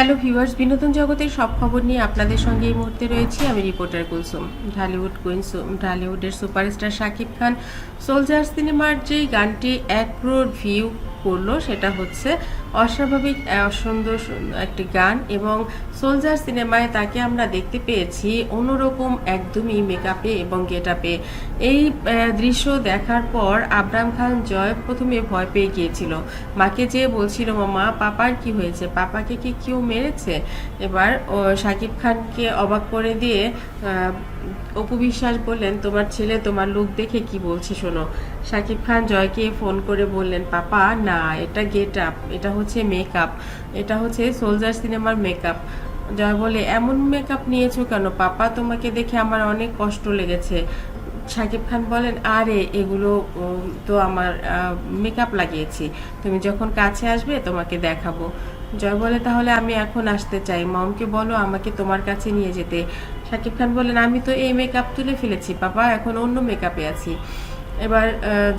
Hello viewers, বিনোদন জগতের সব খবর নিয়ে আপনাদের সঙ্গে এই মুহূর্তে রয়েছি। আমি রিপোর্টার কুলসুম, ঢালিউড কুইন ঢালিউডের সুপারস্টার শাকিব খান। সোলজার সিনেমার যেই গানটি এক ক্রোড় ভিউ করল সেটা হচ্ছে অস্বাভাবিক আহ, সুন্দর সুন্দর একটি গান এবং সোলজার সিনেমায় তাকে আমরা দেখতে পেয়েছি অন্যরকম একদমই মেকআপে এবং গেটআপে। এই দৃশ্য দেখার পর আবরাম খান জয় প্রথমে ভয় পেয়ে গিয়েছিল। মাকে যে বলছিল মামা পাপার কি হয়েছে? পাপাকে কি কেউ মেরেছে? এবার ও শাকিব খানকে অবাক করে দিয়ে অপু বিশ্বাস বললেন তোমার ছেলে তোমার লুক দেখে কি বলছে শোনো। শাকিব খান জয়কে ফোন করে বললেন পাপা না, এটা গেট আপ এটা হচ্ছে মেকআপ এটা হচ্ছে সোলজার সিনেমার মেকআপ জয় বলে, এমন মেকআপ নিয়েছো কেন? পাপা, তোমাকে দেখে আমার অনেক কষ্ট লেগেছে। শাকিব খান বলেন, আরে, এগুলো তো আমার মেকআপ লাগিয়েছি। তুমি যখন কাছে আসবে, তোমাকে দেখাবো। জয় বলে, তাহলে আমি এখন আসতে চাই। মমকে বলো, আমাকে তোমার কাছে নিয়ে যেতে। শাকিব খান বলেন, আমি তো এই মেকআপ তুলে ফেলেছি, পাপা, এখন অন্য মেকআপে আছি। এবার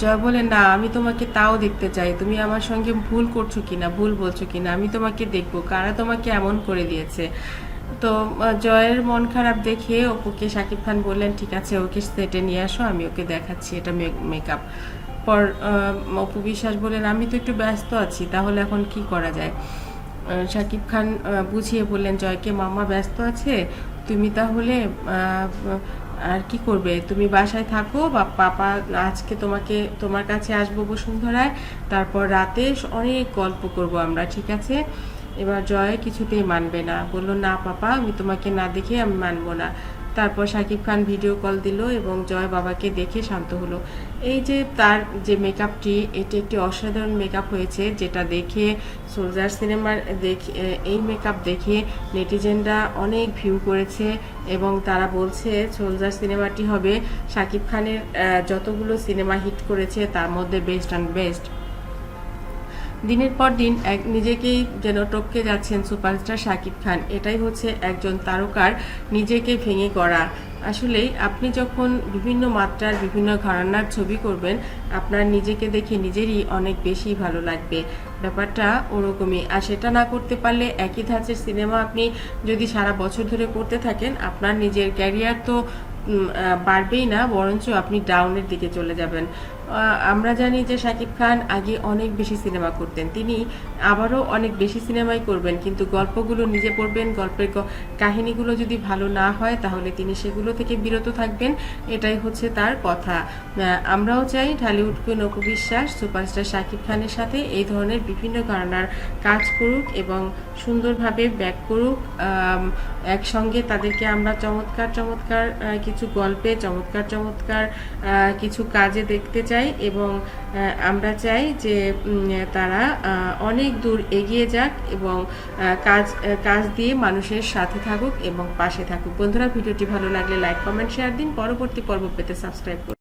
জয় বলে, না, আমি তোমাকে তাও দেখতে চাই। তুমি আমার সঙ্গে ভুল করছ কিনা, ভুল বলছো কিনা, আমি তোমাকে দেখব। কারা তোমাকে এমন করে দিয়েছে? তো জয়ের মন খারাপ দেখে অপুকে শাকিব খান বললেন, ঠিক আছে, ওকে সেটে নিয়ে আসো, আমি ওকে দেখাচ্ছি, এটা মেকআপ পর অপু বিশ্বাস বললেন, আমি তো একটু ব্যস্ত আছি, তাহলে এখন কি করা যায়? শাকিব খান বুঝিয়ে বললেন, জয়কে মামা ব্যস্ত আছে, তুমি তাহলে আর কি করবে? তুমি বাসায় থাকো, বা পাপা আজকে তোমাকে, তোমার কাছে আসব বসুন্ধরায়, তারপর রাতে অনেক গল্প করব আমরা, ঠিক আছে? এবার জয় কিছুতেই মানবে না। বলল, না, পাপা, আমি তোমাকে না দেখে আমি মানবো না। তারপর শাকিব খান ভিডিও কল দিল এবং জয় বাবাকে দেখে শান্ত হলো। এই যে তার যে মেকআপটি এটি একটি অসাধারণ মেকআপ হয়েছে যেটা দেখে সোলজার সিনেমার দেখে এই মেকআপ দেখে নেটিজেনরা অনেক ভিউ করেছে এবং তারা বলছে সোলজার সিনেমাটি হবে শাকিব খানের যতগুলো সিনেমা হিট করেছে তার মধ্যে বেস্ট অ্যান্ড বেস্ট দিনের পর দিন এক নিজেকেই যেন টপকে যাচ্ছেন সুপারস্টার শাকিব খান। এটাই হচ্ছে একজন তারকার নিজেকে ভেঙে করা। আসলেই আপনি যখন বিভিন্ন মাত্রার বিভিন্ন ঘরানার ছবি করবেন, আপনার নিজেকে দেখে নিজেরই অনেক বেশি ভালো লাগবে। ব্যাপারটা ওরকমই। আর সেটা না করতে পারলে একই ধাঁচের সিনেমা আপনি যদি সারা বছর ধরে করতে থাকেন, আপনার নিজের ক্যারিয়ার তো বাড়বেই না, বরঞ্চ আপনি ডাউনের দিকে চলে যাবেন। আমরা জানি যে শাকিব খান আগে অনেক বেশি সিনেমা করতেন। তিনি আবারও অনেক বেশি সিনেমাই করবেন, কিন্তু গল্পগুলো নিজে পড়বেন, গল্পের কাহিনীগুলো যদি ভালো না হয়, তাহলে তিনি সেগুলো থেকে বিরত থাকবেন। এটাই হচ্ছে তার কথা। আমরাও চাই ঢালিউড কুইন অপু বিশ্বাস সুপারস্টার শাকিব খানের সাথে এই ধরনের বিভিন্ন কারণার কাজ করুক এবং সুন্দরভাবে ব্যাক করুক। একসঙ্গে তাদেরকে আমরা চমৎকার চমৎকার কিছু গল্পে, চমৎকার চমৎকার কিছু কাজে দেখতে চাই। এবং আহ, আমরা চাই যে তারা অনেক দূর এগিয়ে যাক এবং কাজ কাজ দিয়ে মানুষের সাথে থাকুক এবং পাশে থাকুক। বন্ধুরা ভিডিওটি ভালো লাগলে লাইক কমেন্ট শেয়ার দিন। পরবর্তী পর্ব পেতে সাবস্ক্রাইব করুন।